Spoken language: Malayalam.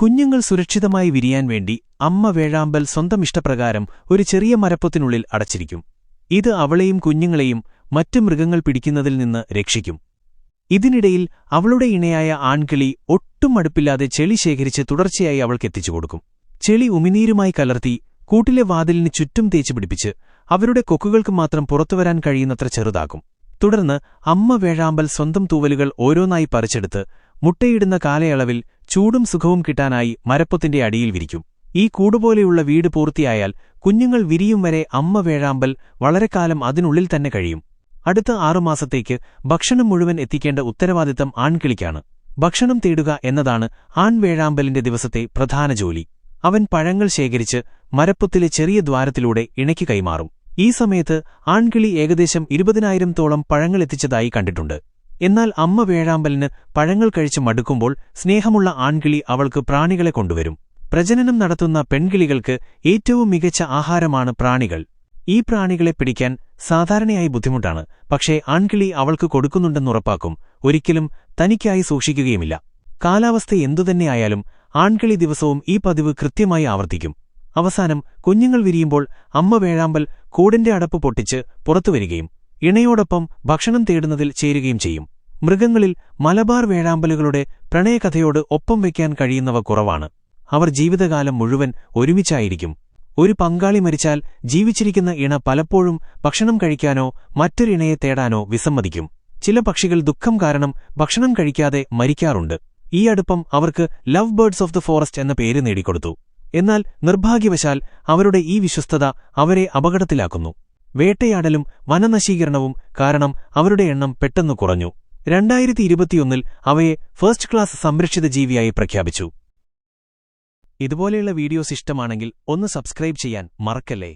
കുഞ്ഞുങ്ങൾ സുരക്ഷിതമായി വിരിയാൻ വേണ്ടി അമ്മ വേഴാമ്പൽ സ്വന്തം ഇഷ്ടപ്രകാരം ഒരു ചെറിയ മരപ്പത്തിനുള്ളിൽ അടച്ചിരിക്കും. ഇത് അവളെയും കുഞ്ഞുങ്ങളെയും മറ്റു മൃഗങ്ങൾ പിടിക്കുന്നതിൽ നിന്ന് രക്ഷിക്കും. ഇതിനിടയിൽ അവളുടെ ഇണയായ ആൺകിളി ഒട്ടും അടുപ്പില്ലാതെ ചെളി ശേഖരിച്ച് തുടർച്ചയായി അവൾക്കെത്തിച്ചു കൊടുക്കും. ചെളി ഉമിനീരുമായി കലർത്തി കൂട്ടിലെ വാതിലിന് ചുറ്റും തേച്ചു പിടിപ്പിച്ച് അവരുടെ കൊക്കുകൾക്ക് മാത്രം പുറത്തുവരാൻ കഴിയുന്നത്ര ചെറുതാക്കും. തുടർന്ന് അമ്മ വേഴാമ്പൽ സ്വന്തം തൂവലുകൾ ഓരോന്നായി പറിച്ചെടുത്ത് മുട്ടയിടുന്ന കാലയളവിൽ ചൂടും സുഖവും കിട്ടാനായി മരപ്പൊത്തിന്റെ അടിയിൽ വിരിക്കും. ഈ കൂടുപോലെയുള്ള വീട് പൂർത്തിയായാൽ കുഞ്ഞുങ്ങൾ വിരിയും വരെ അമ്മ വേഴാമ്പൽ വളരെക്കാലം അതിനുള്ളിൽ തന്നെ കഴിയും. അടുത്ത ആറുമാസത്തേക്ക് ഭക്ഷണം മുഴുവൻ എത്തിക്കേണ്ട ഉത്തരവാദിത്തം ആൺകിളിക്കാണ്. ഭക്ഷണം തേടുക എന്നതാണ് ആൺവേഴാമ്പലിന്റെ ദിവസത്തെ പ്രധാന ജോലി. അവൻ പഴങ്ങൾ ശേഖരിച്ച് മരപ്പൊത്തിലെ ചെറിയ ദ്വാരത്തിലൂടെ ഇണയ്ക്ക് കൈമാറും. ഈ സമയത്ത് ആൺകിളി ഏകദേശം ഇരുപതിനായിരത്തോളം പഴങ്ങൾ എത്തിച്ചതായി കണ്ടിട്ടുണ്ട്. എന്നാൽ അമ്മ വേഴാമ്പലിന് പഴങ്ങൾ കഴിച്ച് മടുക്കുമ്പോൾ സ്നേഹമുള്ള ആൺകിളി അവൾക്ക് പ്രാണികളെ കൊണ്ടുവരും. പ്രജനനം നടത്തുന്ന പെൺകിളികൾക്ക് ഏറ്റവും മികച്ച ആഹാരമാണ് പ്രാണികൾ. ഈ പ്രാണികളെ പിടിക്കാൻ സാധാരണയായി ബുദ്ധിമുട്ടാണ്. പക്ഷേ ആൺകിളി അവൾക്ക് കൊടുക്കുന്നുണ്ടെന്നുറപ്പാക്കും ഒരിക്കലും തനിക്കായി സൂക്ഷിക്കുകയുമില്ല. കാലാവസ്ഥ എന്തുതന്നെയായാലും ആൺകിളി ദിവസവും ഈ പതിവ് കൃത്യമായി ആവർത്തിക്കും. അവസാനം കുഞ്ഞുങ്ങൾ വിരിയുമ്പോൾ അമ്മ വേഴാമ്പൽ കൂടിന്റെ അടപ്പ് പൊട്ടിച്ച് പുറത്തുവരികയും ഇണയോടൊപ്പം ഭക്ഷണം തേടുന്നതിൽ ചേരുകയും ചെയ്യും. മൃഗങ്ങളിൽ മലബാർ വേഴാമ്പലുകളുടെ പ്രണയകഥയോട് ഒപ്പം വയ്ക്കാൻ കഴിയുന്നവ കുറവാണ്. അവർ ജീവിതകാലം മുഴുവൻ ഒരുമിച്ചായിരിക്കും. ഒരു പങ്കാളി മരിച്ചാൽ ജീവിച്ചിരിക്കുന്ന ഇണ പലപ്പോഴും ഭക്ഷണം കഴിക്കാനോ മറ്റൊരിണയെ തേടാനോ വിസമ്മതിക്കും. ചില പക്ഷികൾ ദുഃഖം കാരണം ഭക്ഷണം കഴിക്കാതെ മരിക്കാറുണ്ട്. ഈ അടുപ്പം അവർക്ക് love birds of the forest എന്ന പേര് നേടിക്കൊടുത്തു. എന്നാൽ നിർഭാഗ്യവശാൽ അവരുടെ ഈ വിശ്വസ്തത അവരെ അപകടത്തിലാക്കുന്നു. വേട്ടയാടലും വനനശീകരണവും കാരണം അവരുടെ എണ്ണം പെട്ടെന്ന് കുറഞ്ഞു. രണ്ടായിരത്തി ഇരുപത്തിയൊന്നിൽ അവയെ ഫസ്റ്റ് ക്ലാസ് സംരക്ഷിത ജീവിയായി പ്രഖ്യാപിച്ചു. ഇതുപോലെയുള്ള വീഡിയോസ് ഇഷ്ടമാണെങ്കിൽ ഒന്ന് സബ്സ്ക്രൈബ് ചെയ്യാൻ മറക്കല്ലേ?